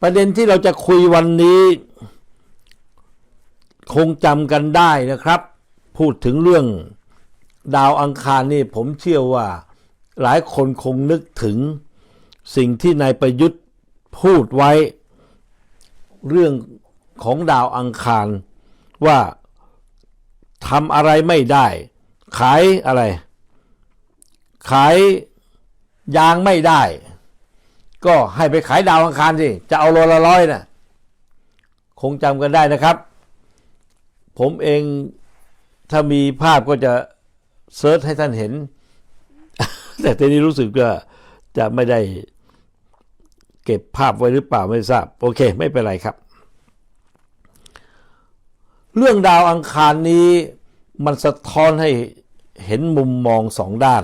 ประเด็นที่เราจะคุยวันนี้ คงจำกันได้นะครับ พูดถึงเรื่องดาวอังคารนี่ผมเชื่อว่าหลายคนคงนึกถึงสิ่งที่นายประยุทธ์พูดไว้ เรื่องของดาวอังคาร ว่าทำอะไรไม่ได้ ขายอะไร ขายยางไม่ได้ ก็ให้ไปขายดาวอังคารสิจะเอาโลละร้อยนะคงจำกันได้นะครับ ผมเองถ้ามีภาพก็จะเซิร์ชให้ท่านเห็น แต่ทีนี้รู้สึกว่าจะไม่ได้เก็บภาพไว้หรือเปล่าไม่ทราบ โอเค ไม่เป็นไรครับ เรื่องดาวอังคารนี้มันสะท้อนให้เห็นมุมมองสองด้าน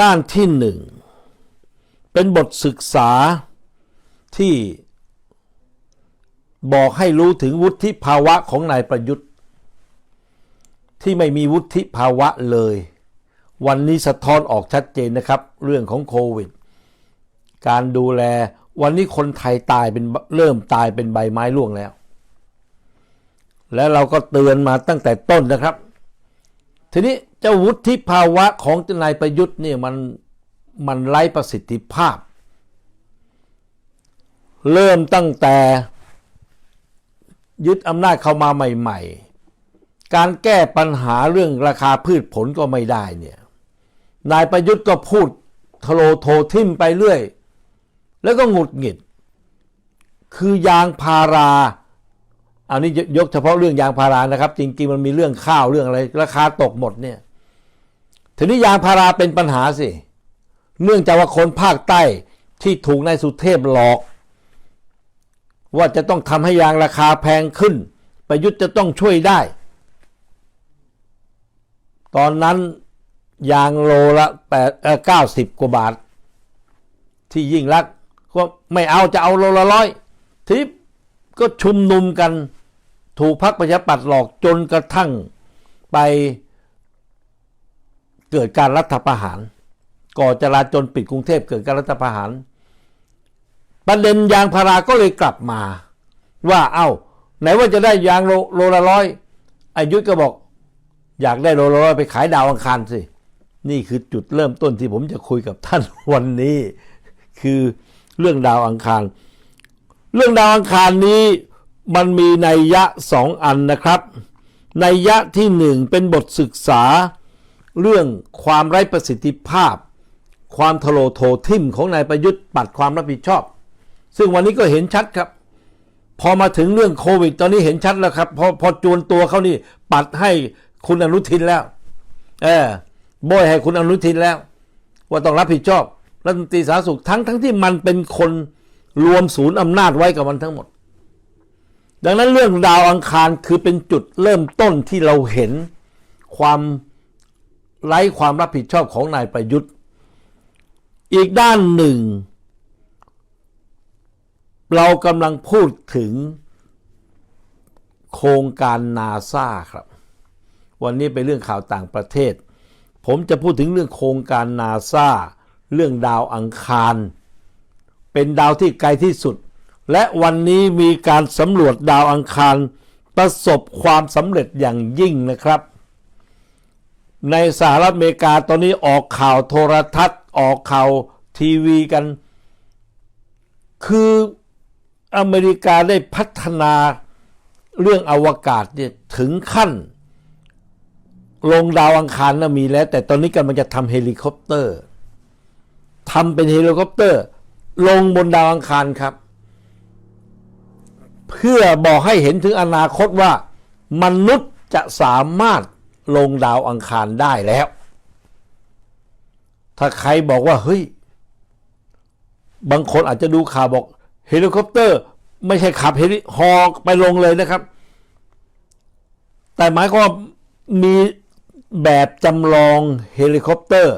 ด้านที่หนึ่ง เป็นบทศึกษาที่บอกให้รู้ถึงวุฒิภาวะของนายประยุทธ์ ที่ไม่มีวุฒิภาวะเลย วันนี้สะท้อนออกชัดเจนนะครับ เรื่องของโควิด การดูแลวันนี้คนไทยตายเป็นเริ่มตายเป็นใบไม้ร่วงแล้ว และเราก็เตือนมาตั้งแต่ต้นนะครับ ทีนี้เจ้าวุฒิภาวะของนายประยุทธ์เนี่ยมัน มันไร้ประสิทธิภาพ เริ่มตั้งแต่ยึดอำนาจเข้ามาใหม่ ๆ การแก้ปัญหาเรื่องราคาพืชผลก็ไม่ได้เนี่ย นายประยุทธ์ก็พูดทโลโททิมไปเรื่อย แล้วก็หงุดหงิด คือยางพาราอันนี้ยกเฉพาะเรื่องยางพารานะครับ จริงๆมันมีเรื่องข้าวเรื่องอะไร ราคาตกหมดเนี่ยทีนี้ยางพาราเป็นปัญหาสิ เนื่องจากว่าคนภาคใต้ที่ถูกนายสุเทพหลอก ว่าจะต้องทำให้ยางราคาแพงขึ้น ประยุทธ์จะต้องช่วยได้ ตอนนั้นยางโลละแปดเก้าสิบกว่าบาท ที่ยิ่งรักก็ไม่เอาจะเอาโลละร้อยทีนี้ก็ชุมนุมกันถูกพักประชาปัตย์หลอกจนกระทั่งไปเกิดการรัฐประหาร ก่อจราจนปิดกรุงเทพเกิดการรัฐประหาร ประเด็นยางพาราก็เลยกลับมา ว่าเอา้า ไหนว่าจะได้ยางโลโลละร้อยอายุทธก็บอก อยากได้โลละร้อยไปขายดาวอังคารสิ นี่คือจุดเริ่มต้นที่ผมจะคุยกับท่านวันนี้ คือเรื่องดาวอังคาร เรื่องดาวอังคารนี้มันมีนัยยะสองอันนะครับนัยยะที่หนึ่งเป็นบทศึกษา เรื่องความไร้ประสิทธิภาพ ความทะโลโททิมของนายประยุทธ์ปัดความรับผิดชอบ ซึ่งวันนี้ก็เห็นชัดครับ พอมาถึงเรื่องโควิด ตอนนี้เห็นชัดแล้วครับ พอพอจวนตัวเขานี่ปัดให้คุณอนุทินแล้ว เออโบยให้คุณอนุทินแล้ว ว่าต้องรับผิดชอบรัฐมนตรีสาธารณสุขทั้งทั้งที่มันเป็นคนรวมศูนย์อำนาจไว้กับมันทั้งหมด ดังนั้นเรื่องดาวอังคารคือเป็นจุดเริ่มต้นที่เราเห็นความไร้ความรับผิดชอบของนายประยุทธ์ อีกด้านหนึ่ง เรากำลังพูดถึงโครงการนาซาครับ วันนี้เป็นเรื่องข่าวต่างประเทศ ผมจะพูดถึงเรื่องโครงการนาซาเรื่องดาวอังคาร เป็นดาวที่ไกลที่สุด และวันนี้มีการสำรวจดาวอังคาร ประสบความสำเร็จอย่างยิ่งนะครับ ในสหรัฐอเมริกาตอนนี้ออกข่าวโทรทัศน์ ออกข่าวทีวีกัน คืออเมริกาได้พัฒนาเรื่องอวกาศเนี่ยถึงขั้น ลงดาวอังคารนะมีแล้ว แต่ตอนนี้กำลังจะทำเฮลิคอปเตอร์ทำเป็นเฮลิคอปเตอร์ ลงบนดาวอังคารครับ เพื่อบอกให้เห็นถึงอนาคตว่า มนุษย์จะสามารถลงดาวอังคารได้แล้ว ถ้าใครบอกว่าเฮ้ย บางคนอาจจะดูข่าวบอกเฮลิคอปเตอร์ ไม่ใช่ขับเฮลิฮอไปลงเลยนะครับ แต่หมายความว่ามีแบบจำลองเฮลิคอปเตอร์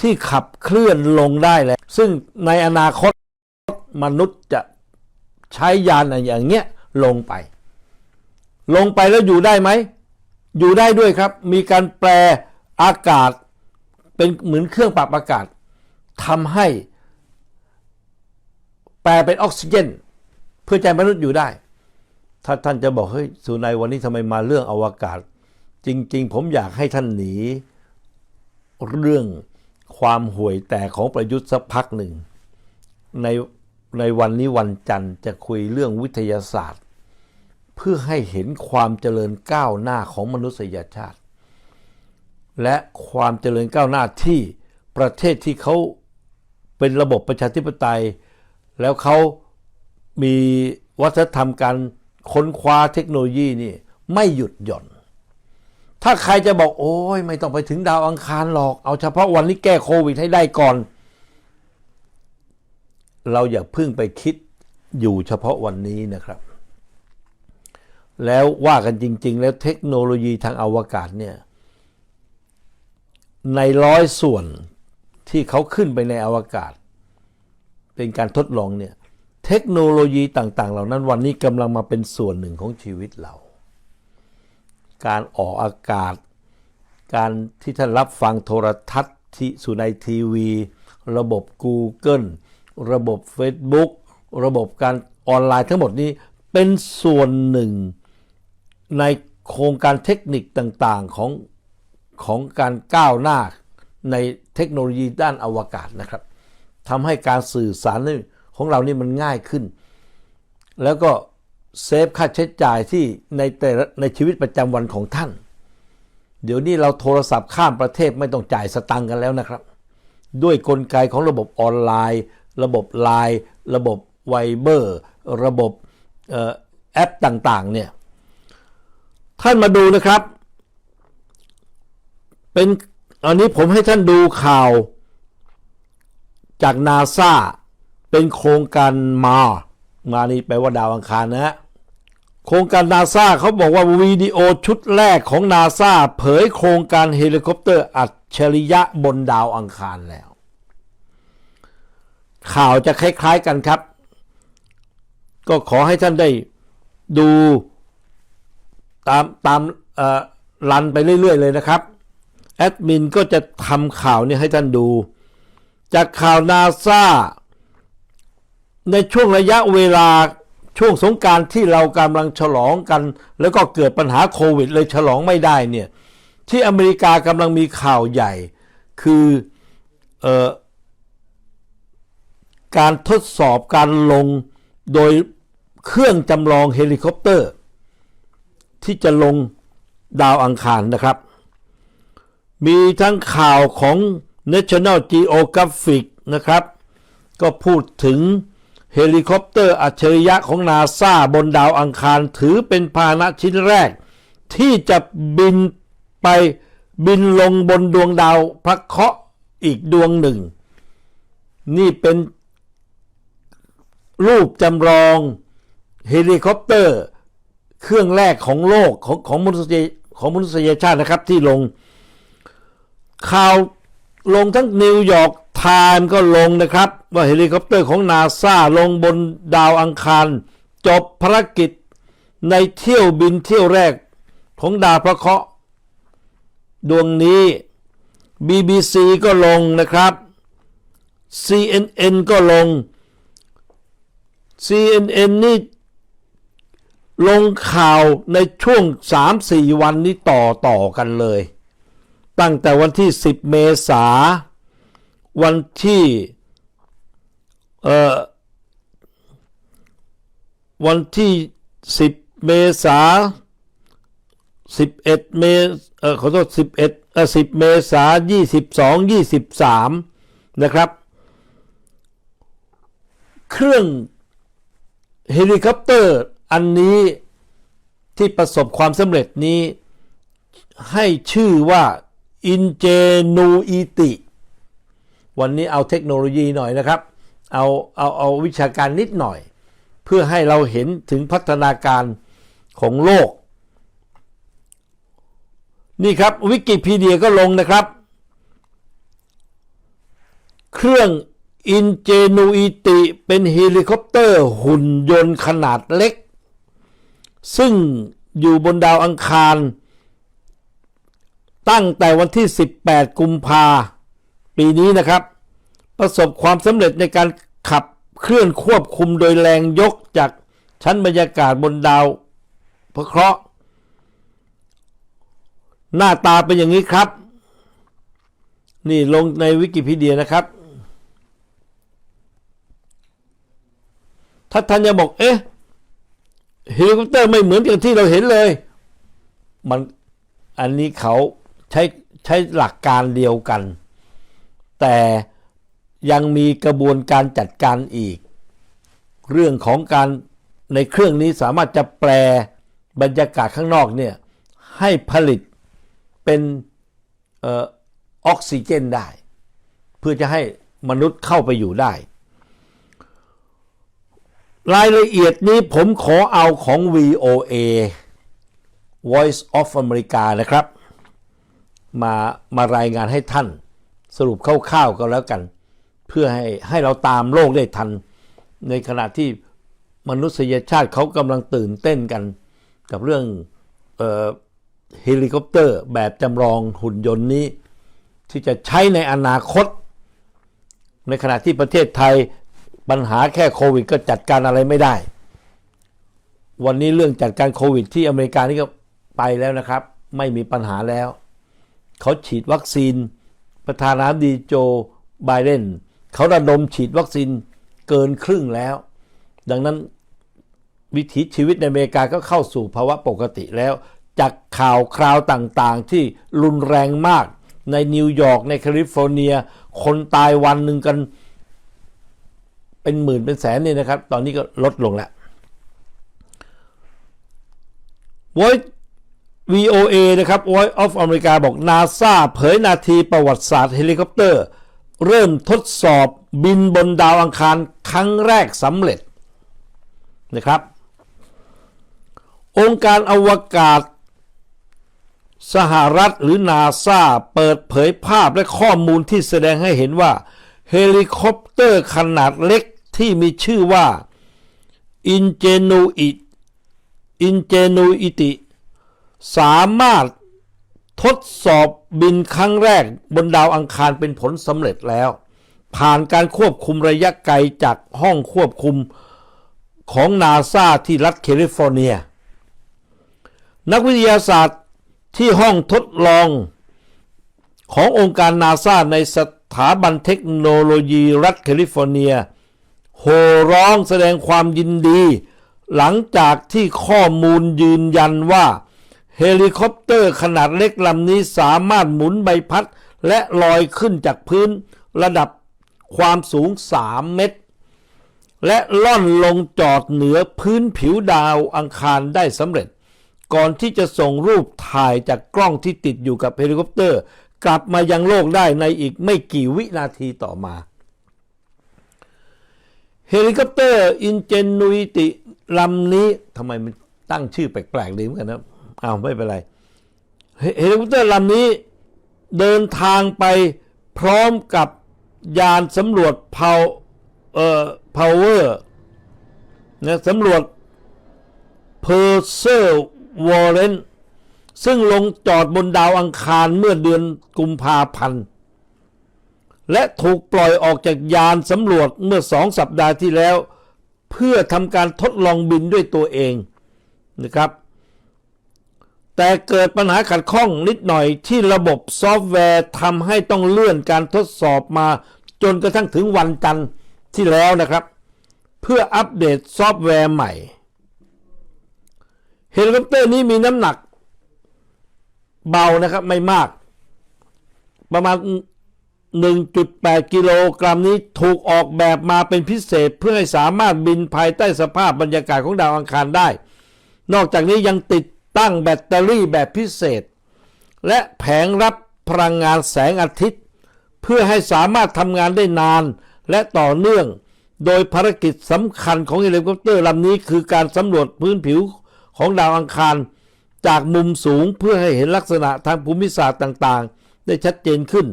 ที่ขับเคลื่อนลงได้แล้ว ซึ่งในอนาคตมนุษย์จะใช้ยานอย่างเงี้ยลงไป ลงไปแล้วอยู่ได้ไหม อยู่ได้ด้วยครับ มีการแปลอากาศ เป็นเหมือนเครื่องปรับอากาศทำให้แปลเป็นออกซิเจน เพื่อใจมนุษย์อยู่ได้ ถ้าท่านจะบอกเฮ้ยสุนัยวันนี้ทำไมมาเรื่องอวกาศ จริง ๆ ผมอยากให้ท่านหนี เรื่องความห่วยแตกของประยุทธ์สักพักหนึ่ง ในในวันนี้วันจันทร์จะคุยเรื่องวิทยาศาสตร์ เพื่อให้เห็นความเจริญก้าวหน้าของมนุษยชาติ และความเจริญก้าวหน้าที่ประเทศที่เขาเป็นระบบประชาธิปไตย แล้วเขามีวัฒนธรรมการค้นคว้าเทคโนโลยีนี่ไม่หยุดหย่อน ถ้าใครจะบอกโอ้ยไม่ต้องไปถึงดาวอังคารหรอก เอาเฉพาะวันนี้แก้โควิดให้ได้ก่อน เราอย่าพิ่งไปคิดอยู่เฉพาะวันนี้นะครับ แล้วว่ากันจริง ๆ แล้วเทคโนโลยีทางอวกาศเนี่ย ในร้อยส่วนที่เขาขึ้นไปในอวกาศ เป็นการทดลองเนี่ยเทคโนโลยีต่าง ๆ เหล่านั้นวันนี้กำลังมาเป็นส่วนหนึ่งของชีวิตเรา การออกอากาศ การที่ท่านรับฟังโทรทัศน์ที่สู่ในทีวี ระบบ Google ระบบ Facebook ระบบการออนไลน์ทั้งหมดนี้เป็นส่วนหนึ่งในโครงการเทคนิคต่าง ๆ ของ ของการก้าวหน้าในเทคโนโลยีด้านอวกาศนะครับทำให้การสื่อสารของเรานี่มันง่ายขึ้น แล้วก็เซฟค่าใช้จ่ายที่ในแต่ในชีวิตประจำวันของท่าน เดี๋ยวนี้เราโทรศัพท์ข้ามประเทศไม่ต้องจ่ายสตังค์กันแล้วนะครับ ด้วยกลไกของระบบออนไลน์ ระบบไลน์ระบบไวเบอร์ระบบแอปต่างๆเนี่ยท่านมาดูนะครับ เป็นอันนี้ผมให้ท่านดูข่าว จากนาซาเป็นโครงการมา มานี่แปลว่าดาวอังคารนะฮะโครงการนาซาเขาบอกว่าวิดีโอชุดแรกของนาซาเผยโครงการเฮลิคอปเตอร์อัจฉริยะบนดาวอังคารแล้ว ข่าวจะคล้าย ๆกันครับ ก็ขอให้ท่านได้ดูตามตามรันไปเรื่อย ๆ เลยนะครับ อดมินก็จะทำข่าวนี้ให้ท่านดู จากข่าวนาซาในช่วงระยะเวลาช่วงสงการที่เรากำลังฉลองกัน แล้วก็เกิดปัญหาโควิด เลยฉลองไม่ได้เนี่ยที่อเมริกากำลังมีข่าวใหญ่ คือออการทดสอบการลงโดยเครื่องจำลองเฮลิคอปเตอร์ ที่จะลงดาวอังคารนะครับ มีทั้งข่าวของ National Geographic นะครับ ก็พูดถึงเฮลิคอปเตอร์อัจฉริยะของนาซาบนดาวอังคารถือเป็นพาหนะชิ้นแรก ที่จะบินไปบินลงบนดวงดาวพระเคราะห์อีกดวงหนึ่ง นี่เป็นรูปจำลองเฮลิคอปเตอร์ เครื่องแรกของโลกของของมนุษยของมนุษยชาตินะครับที่ลง ข่าวลงทั้งนิวยอร์กไทม์ก็ลงนะครับ ว่าเฮลิคอปเตอร์ของนาซาลงบนดาวอังคาร จบภารกิจในเที่ยวบินเที่ยวแรกของดาวพระเคราะห์ดวงนี้ BBC ก็ลงนะครับ CNN ก็ลง CNN นี่ลงข่าวในช่วง 3-4 วันนี้ต่อต่อกันเลย ตั้งแต่วันที่ 10 เมษาวันที่เอ่อวันที่ 10 เมษา11 เมษเอ่อขอโทษ11เอ่อ10 เมษา22 23 นะครับ เครื่องเฮลิคอปเตอร์อันนี้ที่ประสบความสำเร็จนี้ให้ชื่อว่า Ingenuity วันนี้เอาเทคโนโลยีหน่อยนะครับ เอาเอาเอาวิชาการนิดหน่อย เพื่อให้เราเห็นถึงพัฒนาการของโลก นี่ครับวิกิพีเดียก็ลงนะครับ เครื่อง Ingenuity เป็นเฮลิคอปเตอร์หุ่นยนต์ขนาดเล็ก ซึ่งอยู่บนดาวอังคาร ตั้งแต่วันที่ 18 กุมภาปีนี้นะครับ ประสบความสำเร็จในการขับเคลื่อนควบคุมโดยแรงยกจากชั้นบรรยากาศบนดาวพระเคราะห์หน้าตาเป็นอย่างนี้ครับ นี่ลงในวิกิพีเดียนะครับถ้าท่านจะบอก เอ๊ะเฮลิคอปเตอร์ไม่เหมือนกับที่เราเห็นเลย มันอันนี้เขา ใช้ใช้หลักการเดียวกัน แต่ยังมีกระบวนการจัดการอีก เรื่องของการในเครื่องนี้สามารถจะแปลบรรยากาศข้างนอกเนี่ยให้ผลิตเป็นเออออกซิเจนได้ เพื่อจะให้มนุษย์เข้าไปอยู่ได้ รายละเอียดนี้ผมขอเอาของ VOA Voice of America นะครับ มามารายงานให้ท่าน สรุปคร่าวๆก็แล้วกัน เพื่อให้ให้เราตามโลกได้ทัน ในขณะที่มนุษยชาติเขากำลังตื่นเต้นกัน กับเรื่องเออเฮลิคอปเตอร์แบบจำลองหุ่นยนต์นี้ ที่จะใช้ในอนาคต ในขณะที่ประเทศไทยปัญหาแค่โควิด ก็จัดการอะไรไม่ได้ วันนี้เรื่องจัดการโควิด ที่อเมริกานี่ก็ไปแล้วนะครับ ไม่มีปัญหาแล้ว เขาฉีดวัคซีน ประธานาธิบดีโจไบเดนเขาระดมฉีดวัคซีนเกินครึ่งแล้ว ดังนั้นวิถีชีวิตในอเมริกาก็เข้าสู่ภาวะปกติแล้ว จากข่าวคราวต่างๆ ที่รุนแรงมากในนิวยอร์กในแคลิฟอร์เนีย คนตายวันหนึ่งกัน เป็นหมื่นเป็นแสนเนี่ยนะครับ ตอนนี้ก็ลดลงแล้ว Voice VOA นะครับ Voice of America บอก NASA เผยนาทีประวัติศาสตร์เฮลิคอปเตอร์ เริ่มทดสอบบินบนดาวอังคารครั้งแรกสำเร็จนะครับ องค์การอวกาศ สหรัฐหรือนาซาเปิดเผยภาพและข้อมูลที่แสดงให้เห็นว่า เฮลิคอปเตอร์ขนาดเล็กที่มีชื่อว่า Ingenuity Ingenuity สามารถทดสอบบินครั้งแรกบนดาวอังคารเป็นผลสำเร็จแล้ว ผ่านการควบคุมระยะไกลจากห้องควบคุมของนาซาที่รัฐแคลิฟอร์เนีย นักวิทยาศาสตร์ที่ห้องทดลองขององค์การนาซาในสถาบันเทคโนโลยีรัฐแคลิฟอร์เนียโห่ร้องแสดงความยินดี หลังจากที่ข้อมูลยืนยันว่า เฮลิคอปเตอร์ขนาดเล็กลำนี้สามารถหมุนใบพัด และลอยขึ้นจากพื้นระดับความสูง 3 เมตร และล่อนลงจอดเหนือพื้นผิวดาวอังคารได้สำเร็จ ก่อนที่จะส่งรูปถ่ายจากกล้องที่ติดอยู่กับเฮลิคอปเตอร์ กลับมายังโลกได้ในอีกไม่กี่วินาทีต่อมาเฮลิคอปเตอร์อินเจนูอิติลำนี้ทำไมมันตั้งชื่อแปลกๆดีเหมือนกันนะ อ้าวไม่เป็นไร เฮลิคอปเตอร์ลำนี้เดินทางไปพร้อมกับยานสำรวจพาวเอ่อพาวเวอร์นะสำรวจเพอร์เซอร์วอร์เรนซึ่งลงจอดบนดาวอังคารเมื่อเดือนกุมภาพันธ์ และถูกปล่อยออกจากยานสำรวจเมื่อสองสัปดาห์ที่แล้ว เพื่อทำการทดลองบินด้วยตัวเองนะครับ แต่เกิดปัญหาขัดข้องนิดหน่อยที่ระบบซอฟต์แวร์ทำให้ต้องเลื่อนการทดสอบมา จนกระทั่งถึงวันจันทร์ที่แล้วนะครับ เพื่ออัปเดตซอฟต์แวร์ใหม่เฮลิคอปเตอร์นี้มีน้ำหนักเบานะครับไม่มาก ประมาณ 1.8 กิโลกรัมนี้ถูกออกแบบมาเป็นพิเศษเพื่อให้สามารถบินภายใต้สภาพบรรยากาศของดาวอังคารได้ นอกจากนี้ยังติด ตั้งแบตเตอรี่แบบพิเศษ และแผงรับพลังงานแสงอาทิตย์ เพื่อให้สามารถทำงานได้นานและต่อเนื่อง โดยภารกิจสำคัญของเฮลิคอปเตอร์ลำนี้คือการสำรวจพื้นผิวของดาวอังคาร จากมุมสูงเพื่อให้เห็นลักษณะทางภูมิศาสตร์ต่างๆ ได้ชัดเจนขึ้น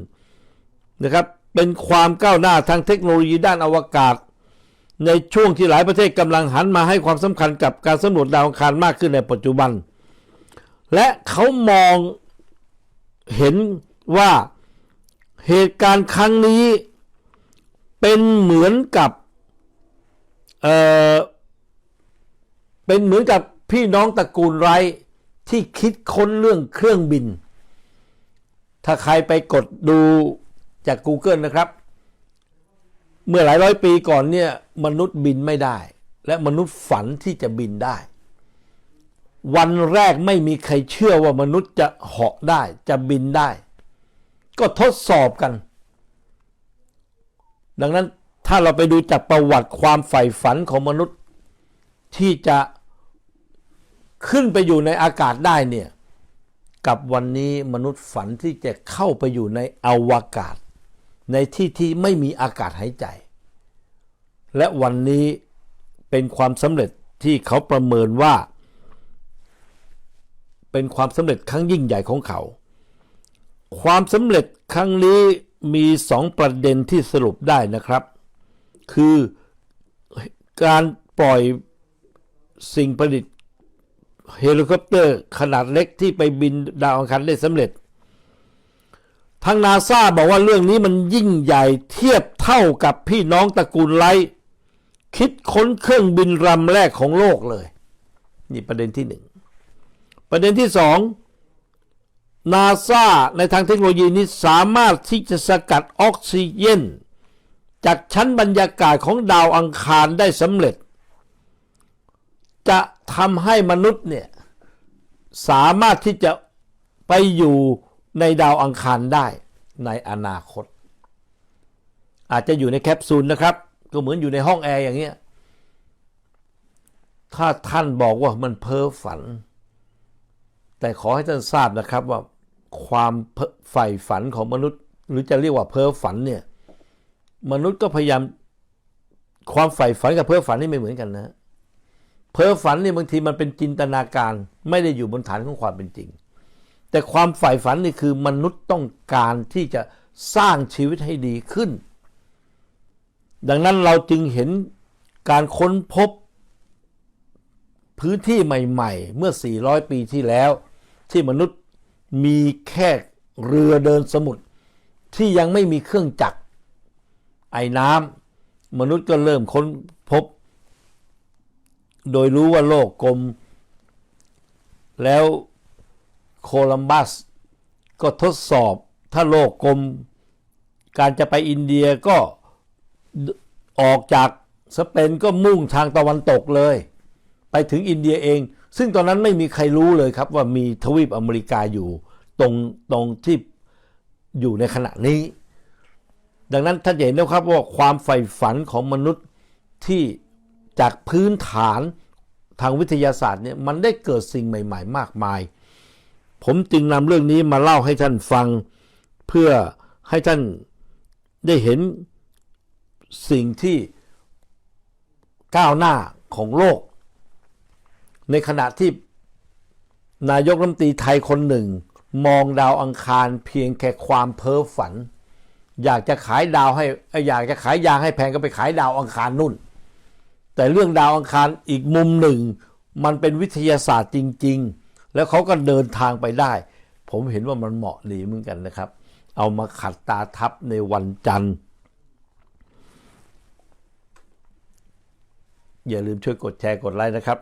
นะครับเป็นความก้าวหน้าทางเทคโนโลยีด้านอวกาศ ในช่วงที่หลายประเทศกำลังหันมาให้ความสำคัญกับการสำรวจดาวอังคารมากขึ้นในปัจจุบัน และเขามองเห็นว่าเหตุการณ์ครั้งนี้เป็นเหมือนกับเออเป็นเหมือนกับพี่น้องตระกูลไรท์ที่คิดค้นเรื่องเครื่องบิน ถ้าใครไปกดดูจาก Google นะครับ เมื่อหลายร้อยปีก่อนเนี่ยมนุษย์บินไม่ได้ และมนุษย์ฝันที่จะบินได้ วันแรกไม่มีใครเชื่อว่ามนุษย์จะเหาะได้จะบินได้ ก็ทดสอบกัน ดังนั้นถ้าเราไปดูจากประวัติความใฝ่ฝันของมนุษย์ที่จะขึ้นไปอยู่ในอากาศได้เนี่ย กับวันนี้มนุษย์ฝันที่จะเข้าไปอยู่ในอวกาศ ในที่ที่ไม่มีอากาศหายใจ และวันนี้เป็นความสำเร็จที่เขาประเมินว่า เป็นความสำเร็จครั้งยิ่งใหญ่ของเขา ความสำเร็จครั้งนี้มีสองประเด็นที่สรุปได้นะครับ คือการปล่อยสิ่งประดิษฐ์เฮลิคอปเตอร์ขนาดเล็กที่ไปบินดาวอังคารได้สำเร็จ ทางนาซาบอกว่าเรื่องนี้มันยิ่งใหญ่เทียบเท่ากับพี่น้องตระกูลไลท์คิดค้นเครื่องบินลำแรกของโลกเลย นี่ประเด็นที่หนึ่ง ประเด็นที่สองนาซาในทางเทคโนโลยีนี้สามารถที่จะสกัดออกซิเจนจากชั้นบรรยากาศของดาวอังคารได้สำเร็จ จะทำให้มนุษย์เนี่ยสามารถที่จะไปอยู่ในดาวอังคารได้ในอนาคต อาจจะอยู่ในแคปซูลนะครับ ก็เหมือนอยู่ในห้องแอร์อย่างเงี้ยถ้าท่านบอกว่ามันเพ้อฝัน แต่ขอให้ท่านทราบนะครับว่าความใฝ่ฝันของมนุษย์ หรือจะเรียกว่าเพ้อฝันเนี่ยมนุษย์ก็พยายามความใฝ่ฝันกับเพ้อฝันนี่ไม่เหมือนกันนะเพ้อฝันนี่บางทีมันเป็นจินตนาการ ไม่ได้อยู่บนฐานของความเป็นจริง แต่ความใฝ่ฝันนี่คือมนุษย์ต้องการที่จะสร้างชีวิตให้ดีขึ้น ดังนั้นเราจึงเห็นการค้นพบพื้นที่ใหม่ ๆ เมื่อ 400 ปีที่แล้ว ที่มนุษย์มีแค่เรือเดินสมุทรที่ยังไม่มีเครื่องจักรไอ้น้ำมนุษย์ก็เริ่มค้นพบ โดยรู้ว่าโลกกลม แล้วโคลัมบัสก็ทดสอบถ้าโลกกลม การจะไปอินเดียก็ออกจากสเปนก็มุ่งทางตะวันตกเลย ไปถึงอินเดียเอง ซึ่งตอนนั้นไม่มีใครรู้เลยครับว่ามีทวีปอเมริกาอยู่ตรงตรงที่อยู่ในขณะนี้ ดังนั้นท่านเห็นนะครับว่าความใฝ่ฝันของมนุษย์ที่จากพื้นฐานทางวิทยาศาสตร์เนี่ยมันได้เกิดสิ่งใหม่ ๆ มากมาย ผมจึงนำเรื่องนี้มาเล่าให้ท่านฟัง เพื่อให้ท่านได้เห็นสิ่งที่ก้าวหน้าของโลก ในขณะที่นายกรัฐมนตรีไทยคนหนึ่ง มองดาวอังคารเพียงแค่ความเพ้อฝัน อยากจะขายดาวให้อยากจะขายยางให้แพงก็ไปขายดาวอังคารนู่น แต่เรื่องดาวอังคารอีกมุมหนึ่ง มันเป็นวิทยาศาสตร์จริง ๆ แล้วเขาก็เดินทางไปได้ ผมเห็นว่ามันเหมาะดีเหมือนกันนะครับ เอามาขัดตาทับในวันจันทร์อย่าลืมช่วยกดแชร์กดไลค์นะครับ